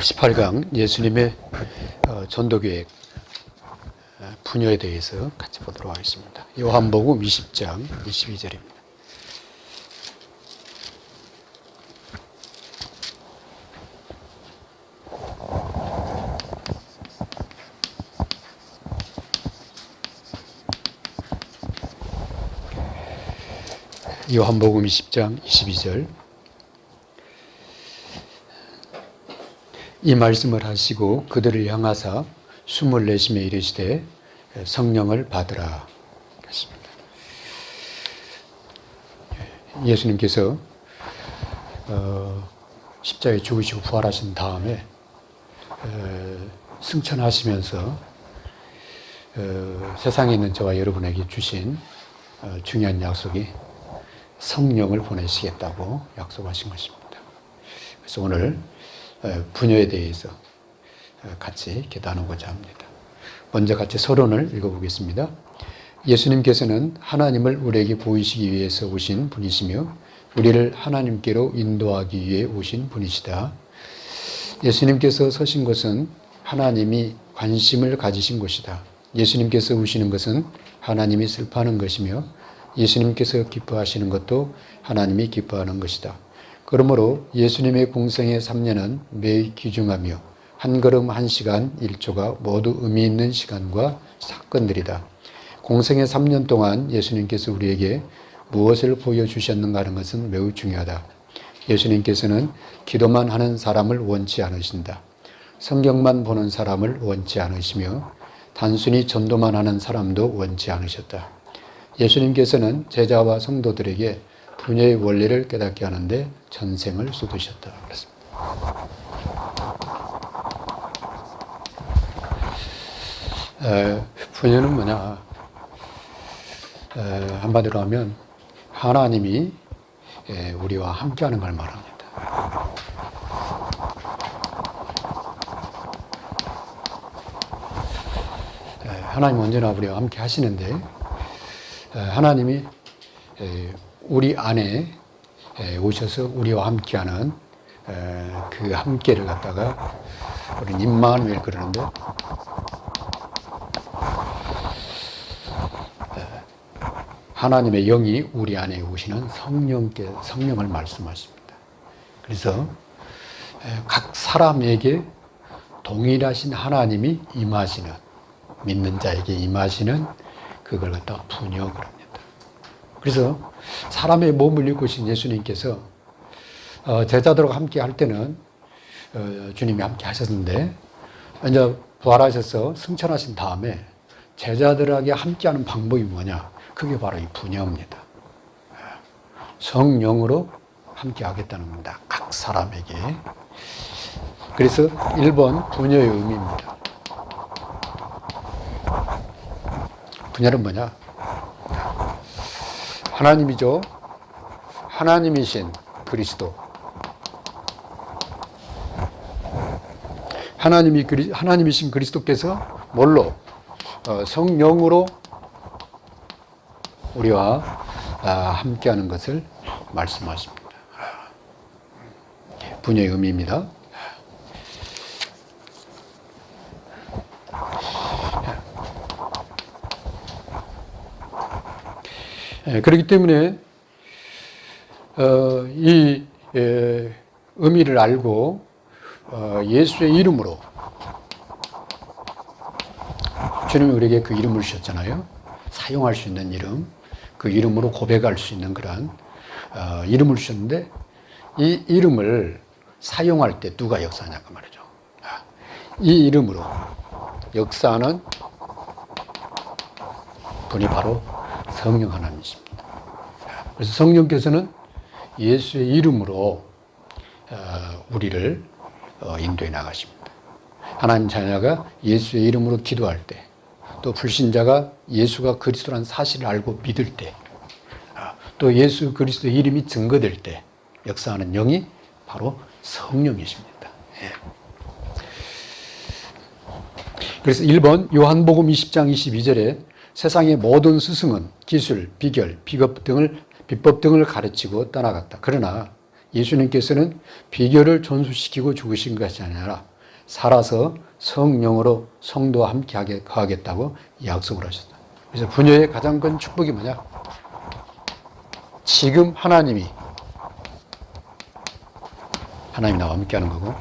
18강 예수님의 어, 전도계획 어, 분야에 대해서 같이 보도록 하겠습니다. 요한복음 20장 22절입니다. 요한복음 20장 22절 이 말씀을 하시고 그들을 향하사 숨을 내쉬며 이르시되 성령을 받으라 했습니다. 예수님께서 어, 십자가에 죽으시고 부활하신 다음에 어, 승천하시면서 어, 세상에 있는 저와 여러분에게 주신 어, 중요한 약속이 성령을 보내시겠다고 약속하신 것입니다. 그래서 오늘 어, 분야에 대해서 어, 같이 이렇게 나누고자 합니다. 먼저 같이 서론을 읽어보겠습니다. 예수님께서는 하나님을 우리에게 보이시기 위해서 오신 분이시며 우리를 하나님께로 인도하기 위해 오신 분이시다. 예수님께서 서신 것은 하나님이 관심을 가지신 곳이다. 예수님께서 오시는 것은 하나님이 슬퍼하는 것이며 예수님께서 기뻐하시는 것도 하나님이 기뻐하는 것이다. 그러므로 예수님의 공생의 3년은 매우 귀중하며 한 걸음 한 시간 1초가 모두 의미 있는 시간과 사건들이다. 공생의 3년 동안 예수님께서 우리에게 무엇을 보여주셨는가 하는 것은 매우 중요하다. 예수님께서는 기도만 하는 사람을 원치 않으신다. 성경만 보는 사람을 원치 않으시며 단순히 전도만 하는 사람도 원치 않으셨다. 예수님께서는 제자와 성도들에게 분야의 원리를 깨닫게 하는데 전생을 쏟으셨다. 그렇습니다. 에, 분야는 뭐냐? 에, 한마디로 하면 하나님이 에, 우리와 함께하는 걸 말합니다. 에, 하나님 언제나 우리와 함께 하시는데 에, 하나님이 에, 우리 안에 에, 오셔서 우리와 함께하는 에, 그 함께를 갖다가 우리 임마누엘 그러는데 하나님의 영이 우리 안에 오시는 성령께 성령을 말씀하십니다. 그래서 각 사람에게 동일하신 하나님이 임하시는 믿는 자에게 임하시는 그걸 갖다가 분역을 합니다. 그래서 사람의 몸을 입으신 예수님께서 어, 제자들과 함께 할 때는 어, 주님이 함께 하셨는데 이제 부활하셔서 승천하신 다음에 제자들에게 함께하는 방법이 뭐냐? 그게 바로 이 분야입니다. 성령으로 함께 하겠다는 겁니다. 각 사람에게. 그래서 1번 분야의 의미입니다. 분야는 뭐냐? 하나님이죠. 하나님이신 그리스도. 하나님이 그리, 하나님이신 그리스도께서 뭘로? 어, 성령으로 우리와 아, 함께하는 것을 말씀하십니다. 분야의 의미입니다. 그렇기 때문에 어, 이 예, 의미를 알고 어, 예수의 이름으로 주님이 우리에게 그 이름을 주셨잖아요. 사용할 수 있는 이름, 그 이름으로 고백할 수 있는 그런 어, 이름을 주셨는데 이 이름을 사용할 때 누가 역사하냐고 말이죠. 아, 이 이름으로 역사하는 분이 바로 성령 하나님이십니다. 그래서 성령께서는 예수의 이름으로 어, 우리를 어, 인도해 나가십니다. 하나님 자녀가 예수의 이름으로 기도할 때, 또 불신자가 예수가 그리스도라는 사실을 알고 믿을 때, 아, 또 예수 그리스도의 이름이 증거될 때 역사하는 영이 바로 성령이십니다. 예. 그래서 1번 요한복음 20장 22절에 세상의 모든 스승은 기술, 비결, 비법 등을 비법 등을 가르치고 떠나갔다. 그러나 예수님께서는 비결을 전수시키고 죽으신 것이 아니라 살아서 성령으로 성도와 함께하게 하겠다고 약속을 하셨다. 그래서 부녀의 가장 큰 축복이 뭐냐? 지금 하나님이 하나님이 나와 함께하는 거고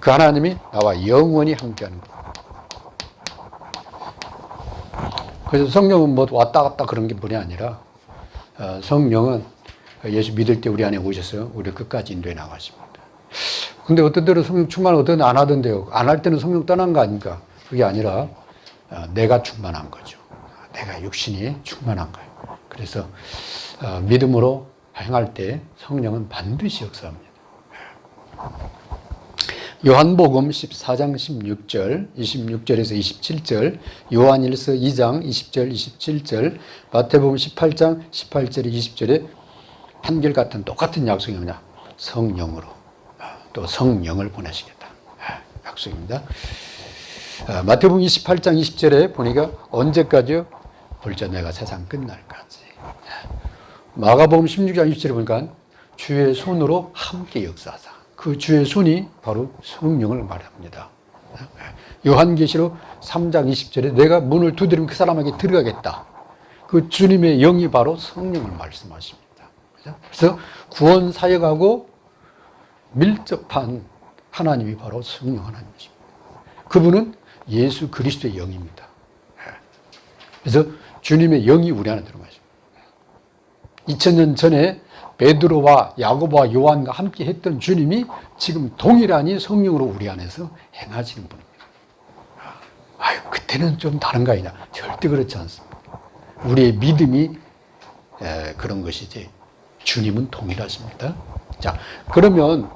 그 하나님이 나와 영원히 함께하는 거. 그래서 성령은 뭐 왔다 갔다 그런 게 뿐이 아니라 어, 성령은 예수 믿을 때 우리 안에 오셔서 우리 끝까지 인도해 나가십니다. 근데 어떤 때는 성령 충만 어떤 안 하던데요. 안 할 때는 성령 떠난 거 아닙니까? 그게 아니라 어, 내가 충만한 거죠. 내가 육신이 충만한 거예요. 그래서 어, 믿음으로 행할 때 성령은 반드시 역사합니다. 요한복음 14장 16절, 26절에서 27절, 요한일서 2장 20절, 27절, 마태복음 18장 18절, 20절에 한결같은 똑같은 약속이 뭐냐? 성령으로 아, 또 성령을 보내시겠다. 아, 약속입니다. 아, 마태복음 28장 20절에 보니까 언제까지요? 볼자 내가 세상 끝날까지. 마가복음 16장 20절에 보니까 주의 손으로 함께 역사하사. 그 주의 손이 바로 성령을 말합니다. 요한계시록 3장 20절에 내가 문을 두드리면 그 사람에게 들어가겠다. 그 주님의 영이 바로 성령을 말씀하십니다. 그래서 구원 사역하고 밀접한 하나님이 바로 성령 하나님이십니다. 그분은 예수 그리스도의 영입니다. 그래서 주님의 영이 우리 안에 들어가십니다. 2000년 전에 베드로와 야고보와 요한과 함께 했던 주님이 지금 동일하니 성령으로 우리 안에서 행하시는 분입니다. 아유, 그때는 좀 다른 거 아니냐? 절대 그렇지 않습니다. 우리의 믿음이 에, 그런 것이지 주님은 동일하십니다. 자, 그러면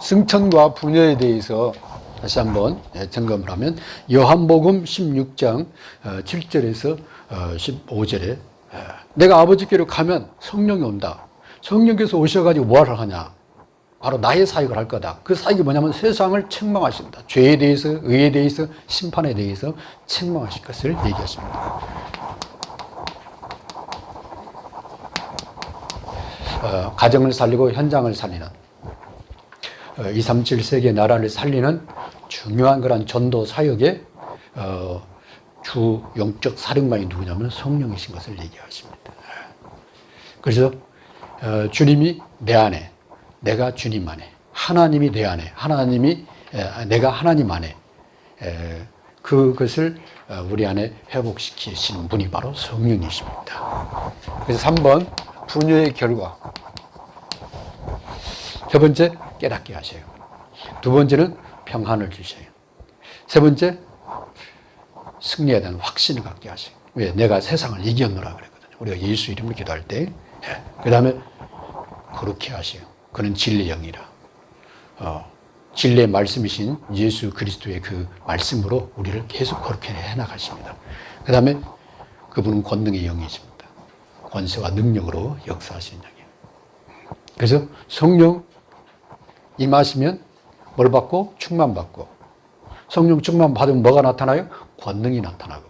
승천과 분열에 대해서 다시 한번 예, 점검을 하면 요한복음 16장 7절에서 15절에 내가 아버지께로 가면 성령이 온다. 성령께서 오셔가지고 뭐하러 하냐? 바로 나의 사역을 할 거다. 그 사역이 뭐냐면 세상을 책망하신다. 죄에 대해서, 의에 대해서, 심판에 대해서 책망하실 것을 얘기하십니다. 어, 가정을 살리고 현장을 살리는 어, 237 세계 나라를 살리는 중요한 그런 전도 사역의 어, 주 영적 사령관이 누구냐면 성령이신 것을 얘기하십니다. 그래서 어, 주님이 내 안에, 내가 주님 안에, 하나님이 내 안에, 하나님이 에, 내가 하나님 안에 에, 그것을 어, 우리 안에 회복시키시는 분이 바로 성령이십니다. 그래서 3번 분유의 결과. 첫 번째 깨닫게 하셔요. 두 번째는 평안을 주셔요. 세 번째 승리에 대한 확신을 갖게 하셔요. 왜? 내가 세상을 이겼노라 그랬거든요. 우리가 예수 이름으로 기도할 때. 예. 그 다음에 그렇게 하셔요. 그는 진리 영이라. 어, 진리의 말씀이신 예수 그리스도의 그 말씀으로 우리를 계속 그렇게 해나가십니다. 그 다음에 그분은 권능의 영이십니다. 권세와 능력으로 역사하시는 영이에요. 그래서 성령 임하시면 뭘 받고? 충만 받고. 성령 충만 받으면 뭐가 나타나요? 권능이 나타나고.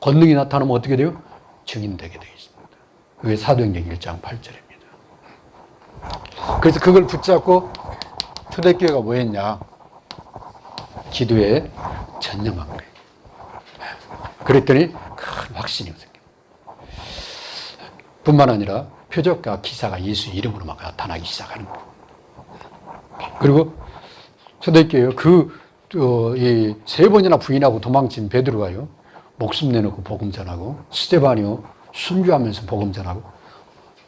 권능이 나타나면 어떻게 돼요? 증인되게 되어 있습니다. 그게 사도행전 1장 8절입니다. 그래서 그걸 붙잡고 초대교회가 뭐 했냐? 기도에 전념한 거예요. 그랬더니 큰 확신이 생깁니다. 뿐만 아니라 표적과 기사가 예수 이름으로 막 나타나기 시작하는 거예요. 그리고 초대교회 그 세 번이나 부인하고 도망친 베드로가요 목숨 내놓고 복음 전하고 스테반이요 순교하면서 복음 전하고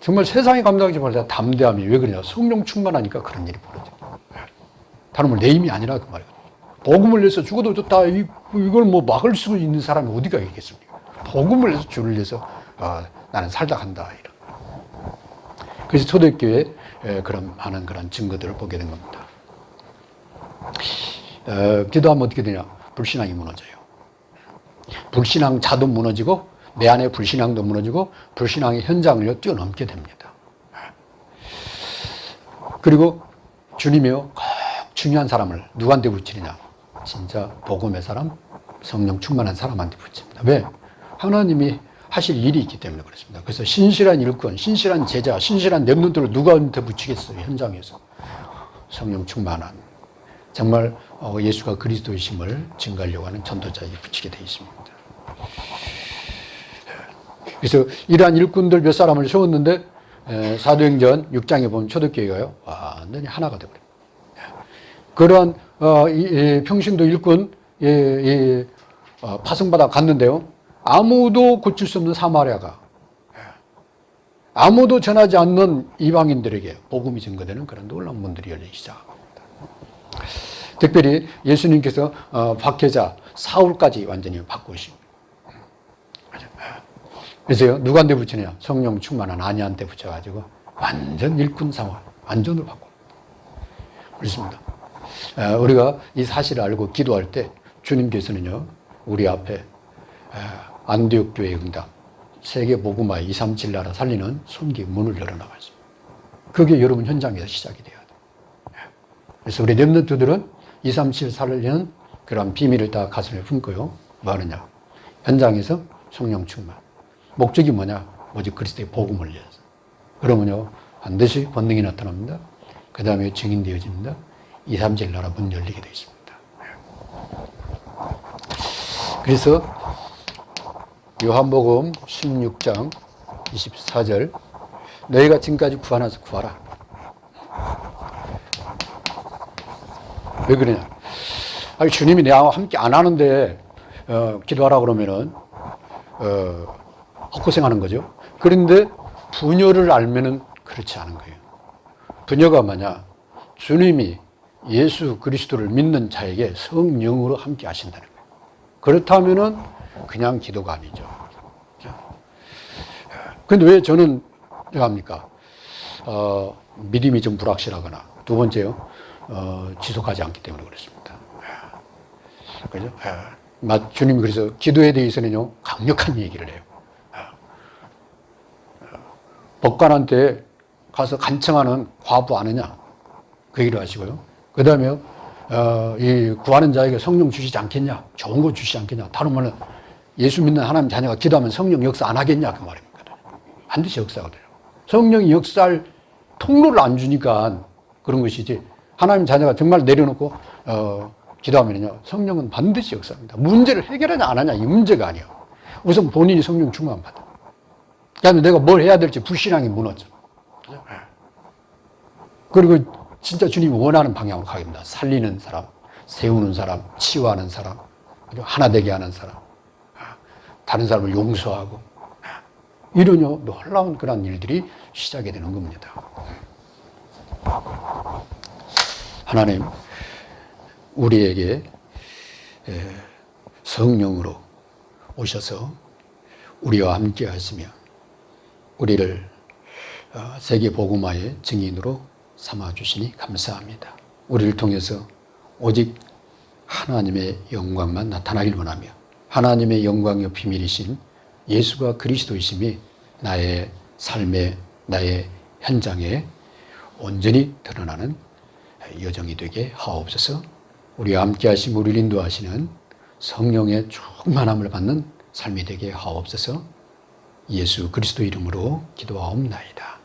정말 세상에 감당하지 못할 담대함이 왜 그러냐 성령 충만하니까 그런 일이 벌어져. 다른 말내 힘이 아니라 그 말이거든요. 복음을 내서 죽어도 좋다 이걸 뭐 막을 수 있는 사람이 어디가 있겠습니까? 복음을 내서 주를 내서 아, 나는 살다 간다 이런. 그래서 초대교회 그런 많은 그런 증거들을 보게 된 겁니다. 어, 기도하면 어떻게 되냐? 불신앙이 무너져요. 불신앙 자도 무너지고 내 안에 불신앙도 무너지고 불신앙의 현장을 뛰어넘게 됩니다. 그리고 주님이요 꼭 중요한 사람을 누구한테 붙이느냐? 진짜 복음의 사람, 성령 충만한 사람한테 붙입니다. 왜? 하나님이 하실 일이 있기 때문에 그렇습니다. 그래서 신실한 일꾼, 신실한 제자, 신실한 랩런트를 누구한테 붙이겠어요? 현장에서. 성령 충만한 정말 어, 예수가 그리스도이심을 증거하려고 하는 전도자에게 붙이게 되어 있습니다. 그래서 이러한 일꾼들 몇 사람을 세웠는데 에, 사도행전 6장에 보면 초대교회가요 완전히 하나가 되버려요. 그러한 어, 평신도 일꾼 어, 파송받아 갔는데요. 아무도 고칠 수 없는 사마리아가 아무도 전하지 않는 이방인들에게 복음이 증거되는 그런 놀라운 문들이 열리기 시작합니다. 특별히 예수님께서 어, 박해자 사울까지 완전히 바꾸십니다. 그래서요 누구한테 붙이냐 성령 충만한 아니한테 붙여가지고 완전 일꾼 상황 완전으로 바꿔. 그렇습니다. 에, 우리가 이 사실을 알고 기도할 때 주님께서는요 우리 앞에 에, 안디옥 교회 응답 세계 복음화 237 나라 살리는 손기 문을 열어나가죠. 그게 여러분 현장에서 시작이 돼요. 그래서 우리 랩런트들은 237 살리는 그런 비밀을 다 가슴에 품고요. 뭐 하느냐? 현장에서 성령 충만. 목적이 뭐냐? 오직 그리스도의 복음을 위해서. 그러면요, 반드시 권능이 나타납니다. 그 다음에 증인되어집니다. 237 나라 문 열리게 되어 있습니다. 그래서 요한복음 16장 24절 너희가 지금까지 구하나서 구하라. 왜 그러냐? 아니 주님이 내와 함께 안 하는데 어, 기도하라 그러면은 어, 헛고생하는 거죠. 그런데 분열을 알면은 그렇지 않은 거예요. 분열가 뭐냐? 주님이 예수 그리스도를 믿는 자에게 성령으로 함께 하신다는 거예요. 그렇다면은 그냥 기도가 아니죠. 근데 왜 저는 합니까? 어, 믿음이 좀 불확실하거나 두 번째요, 어, 지속하지 않기 때문에 그렇습니다. 그죠? 마- 주님이 그래서 기도에 대해서는요, 강력한 얘기를 해요. 법관한테 가서 간청하는 과부 아느냐? 그 얘기를 하시고요. 그 다음에, 어, 이 구하는 자에게 성령 주시지 않겠냐? 좋은 거 주시지 않겠냐? 다른 말은 예수 믿는 하나님 자녀가 기도하면 성령 역사 안 하겠냐? 그 말입니다. 반드시 역사가 돼요. 성령이 역사할 통로를 안 주니까 그런 것이지. 하나님 자녀가 정말 내려놓고, 어, 기도하면요. 성령은 반드시 역사합니다. 문제를 해결하냐 안 하냐 이 문제가 아니에요. 우선 본인이 성령 충만 받아. 그다음에 내가 뭘 해야 될지 불신앙이 무너져. 그리고 진짜 주님이 원하는 방향으로 가게 됩니다. 살리는 사람, 세우는 사람, 치유하는 사람, 하나 되게 하는 사람, 다른 사람을 용서하고 이러요 놀라운 그런 일들이 시작이 되는 겁니다. 하나님, 우리에게 에, 성령으로 오셔서 우리와 함께 하시며 우리를 어, 세계 복음화의 증인으로 삼아 주시니 감사합니다. 우리를 통해서 오직 하나님의 영광만 나타나길 원하며 하나님의 영광의 비밀이신 예수가 그리스도이심이 나의 삶의 나의 현장에 온전히 드러나는 여정이 되게 하옵소서. 우리와 함께 하신 우리를 인도하시는 성령의 충만함을 받는 삶이 되게 하옵소서. 예수 그리스도 이름으로 기도하옵나이다.